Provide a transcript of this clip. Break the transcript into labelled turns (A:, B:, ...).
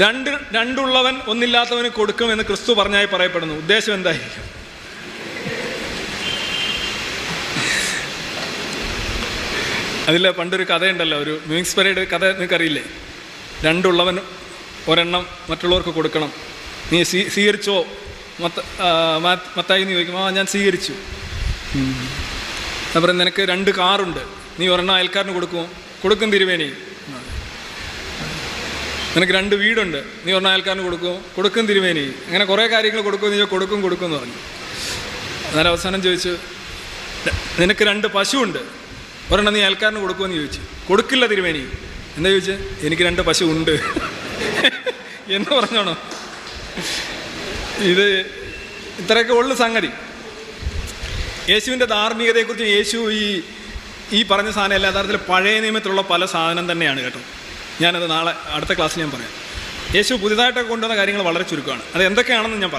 A: രണ്ട് രണ്ടുള്ളവൻ ഒന്നില്ലാത്തവന് കൊടുക്കുമെന്ന് ക്രിസ്തു പറഞ്ഞായി പറയപ്പെടുന്നു. ഉദ്ദേശം എന്തായിരിക്കും? അതിൽ പണ്ടൊരു കഥയുണ്ടല്ലോ ഒരു മ്യൂസിക് പരേഡ് കഥ നിനക്കറിയില്ലേ രണ്ടുള്ളവൻ ഒരെണ്ണം മറ്റുള്ളവർക്ക് കൊടുക്കണം. നീ സ്വീ സ്വീകരിച്ചോ? മത്ത മത്തായി നീ ചോദിക്കും ആ ഞാൻ സ്വീകരിച്ചു. അപ്പം നിനക്ക് രണ്ട് കാറുണ്ട്. നീ ഒരെണ്ണം അയൽക്കാരന് കൊടുക്കുമോ കൊടുക്കും തിരുവേനി നിനക്ക് രണ്ട് വീടുണ്ട്. നീ പറഞ്ഞ അയൽക്കാരന് കൊടുക്കും. കൊടുക്കും തിരുമേനി. അങ്ങനെ കുറേ കാര്യങ്ങൾ കൊടുക്കും. നീ കൊടുക്കും കൊടുക്കും എന്ന് പറഞ്ഞു. അന്നേരം അവസാനം ചോദിച്ചു നിനക്ക് രണ്ട് പശുവുണ്ട്. ഒരെണ്ണം നീ അയൽക്കാരന് കൊടുക്കുമെന്ന് ചോദിച്ചു. കൊടുക്കില്ല തിരുമേനി. എന്താ ചോദിച്ചു? എനിക്ക് രണ്ട് പശു ഉണ്ട് എന്ന് പറഞ്ഞോണോ? ഇത് ഇത്രയൊക്കെ ഉള്ള സംഗതി. യേശുവിന്റെ ധാർമ്മികതയെക്കുറിച്ച് യേശു ഈ ഈ പറഞ്ഞ സാധനം എല്ലാ യഥാർത്ഥത്തിൽ പഴയ നിയമത്തിലുള്ള പല സാധനം തന്നെയാണ് കേട്ടോ. ഞാനത് നാളെ അടുത്ത ക്ലാസ്സിൽ ഞാൻ പറയാം. യേശു പുതിയതായിട്ടൊക്കെ കൊണ്ടുവന്ന കാര്യങ്ങൾ വളരെ ചുരുക്കമാണ്. അത് എന്തൊക്കെയാണെന്ന് ഞാൻ പറയാം.